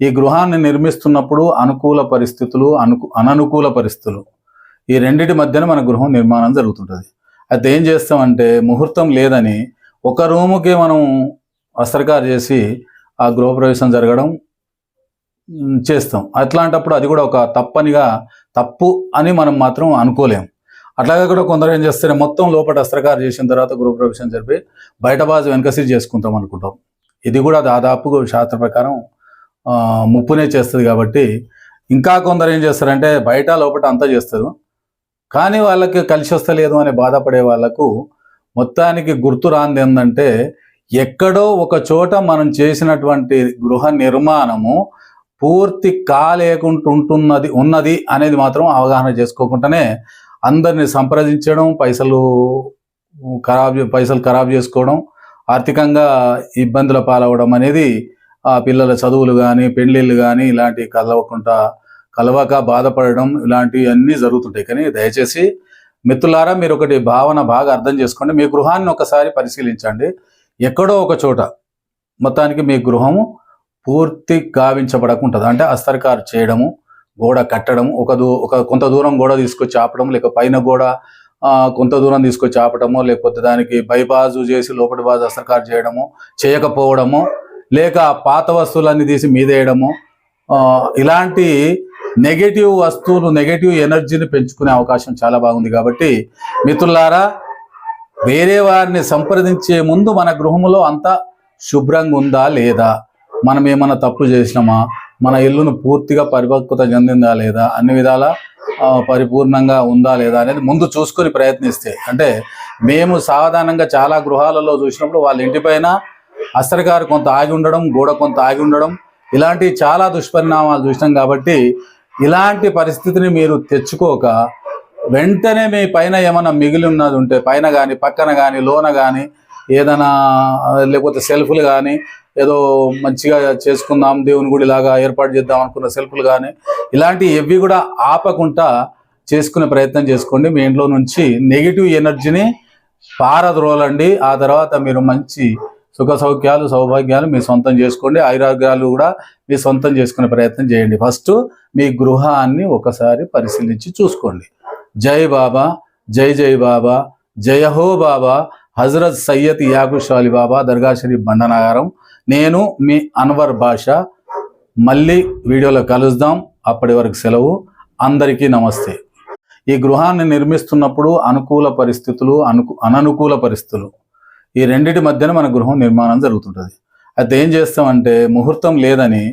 ఈ గృహాన్ని నిర్మిస్తున్నప్పుడు అనుకూల పరిస్థితులు అనుకు అననుకూల పరిస్థితులు. ఈ రెండిటి మధ్యన మన గృహం నిర్మాణం జరుగుతుంటుంది. అయితే ఏం చేస్తామంటే ముహూర్తం లేదని ఒక రూముకి మనం వస్త్రకారు చేసి ఆ గృహప్రవేశం జరగడం చేస్తాం. అట్లాంటప్పుడు అది కూడా ఒక తప్పనిగా తప్పు అని మనం మాత్రం అనుకోలేం. అట్లాగే కూడా కొందరు ఏం చేస్తారు మొత్తం లోపల అస్త్రకారు చేసిన తర్వాత గృహప్రవేశం జరిపి బయట బాజు వెనకసిరి చేసుకుంటాం అనుకుంటాం. ఇది కూడా దాదాపు శాస్త్ర ప్రకారం ముప్పునే చేస్తుంది కాబట్టి ఇంకా కొందరు ఏం చేస్తారంటే బయట లోపల అంతా చేస్తారు. కానీ వాళ్ళకి కలిసి వస్తలేదు అని బాధపడే వాళ్ళకు మొత్తానికి గుర్తు రాంది ఏంటంటే ఎక్కడో ఒక చోట మనం చేసినటువంటి గృహ నిర్మాణము పూర్తి కాలేకుంటుంటున్నది ఉన్నది అనేది మాత్రం అవగాహన చేసుకోకుండానే అందరిని సంప్రదించడం పైసలు ఖరాబ్ పైసలు ఖరాబ్ చేసుకోవడం ఆర్థికంగా ఇబ్బందుల పాలవడం అనేది ఆ పిల్లల చదువులు కానీ పెళ్ళిళ్ళు కానీ ఇలాంటివి కలవకుండా కలవక బాధపడడం ఇలాంటివన్నీ జరుగుతుంటాయి. కానీ దయచేసి మిత్రులారా మీరు ఒకటి భావన బాగా అర్థం చేసుకోండి. మీ గృహాన్ని ఒకసారి పరిశీలించండి. ఎక్కడో ఒక చోట మొత్తానికి మీ గృహము పూర్తి గావించబడకుంటుంది. అంటే అస్తరకారు చేయడము గోడ కట్టడం ఒక దూ ఒక కొంత దూరం గోడ తీసుకొచ్చి ఆపడం లేక పైన గోడ కొంత దూరం తీసుకొచ్చి ఆపడము లేకపోతే దానికి బైబాజు చేసి లోపలి బాజు అస్తరకారు చేయడము చేయకపోవడము లేక పాత వస్తువులన్నీ తీసి మీదేయడము ఇలాంటి నెగటివ్ వస్తువులు నెగటివ్ ఎనర్జీని పెంచుకునే అవకాశం చాలా బాగుంది కాబట్టి మిత్రులారా వేరే వారిని సంప్రదించే ముందు మన గృహములో అంతా శుభ్రంగా ఉందా లేదా? మనం ఏమైనా తప్పు చేసినామా? మన ఇల్లును పూర్తిగా పరిపక్వత చెందిందా లేదా? అన్ని విధాల పరిపూర్ణంగా ఉందా లేదా అనేది ముందు చూసుకొని ప్రయత్నిస్తే. అంటే మేము సాధారణంగా చాలా గృహాలలో చూసినప్పుడు వాళ్ళ ఇంటిపైన అస్త్రకారు కొంత ఆగి ఉండడం గోడ కొంత ఆగి ఉండడం ఇలాంటి చాలా దుష్పరిణామాలు చూసినాం కాబట్టి ఇలాంటి పరిస్థితిని మీరు తెచ్చుకోక వెంటనే మీ పైన ఏమైనా మిగిలి ఉన్నది ఉంటే పైన కానీ పక్కన కానీ లోన కానీ ఏదైనా లేకపోతే సెల్ఫ్లు కానీ ఏదో మంచిగా చేసుకుందాం దేవుని గుడి లాగా ఏర్పాటు చేద్దాం అనుకున్న సెల్ఫ్లు కానీ ఇలాంటి ఎవి కూడా ఆపకుండా చేసుకునే ప్రయత్నం చేసుకోండి. మీ ఇంట్లో నుంచి నెగిటివ్ ఎనర్జీని పారద్రోలండి. ఆ తర్వాత మీరు మంచి సుఖ సౌఖ్యాలు సౌభాగ్యాలు మీ సొంతం చేసుకోండి. ఐరాగ్యాలు కూడా మీ సొంతం చేసుకునే ప్రయత్నం చేయండి. ఫస్ట్ మీ గృహాన్ని ఒకసారి పరిశీలించి చూసుకోండి. జై బాబా జై జై బాబా జయ హో బాబా హజరత్ సయ్యద్ యాకుష్ బాబా దర్గా షరీఫ్ బండనగారం. నేను మీ అన్వర్ భాష. మళ్ళీ వీడియోలో కలుద్దాం. అప్పటి వరకు సెలవు. అందరికీ నమస్తే. ఈ గృహాన్ని నిర్మిస్తున్నప్పుడు అనుకూల పరిస్థితులు అనుకు అననుకూల పరిస్థితులు. ఈ రెండిటి మధ్యన మన గృహం నిర్మాణం జరుగుతుంటుంది. అయితే ఏం చేస్తామంటే ముహూర్తం లేదని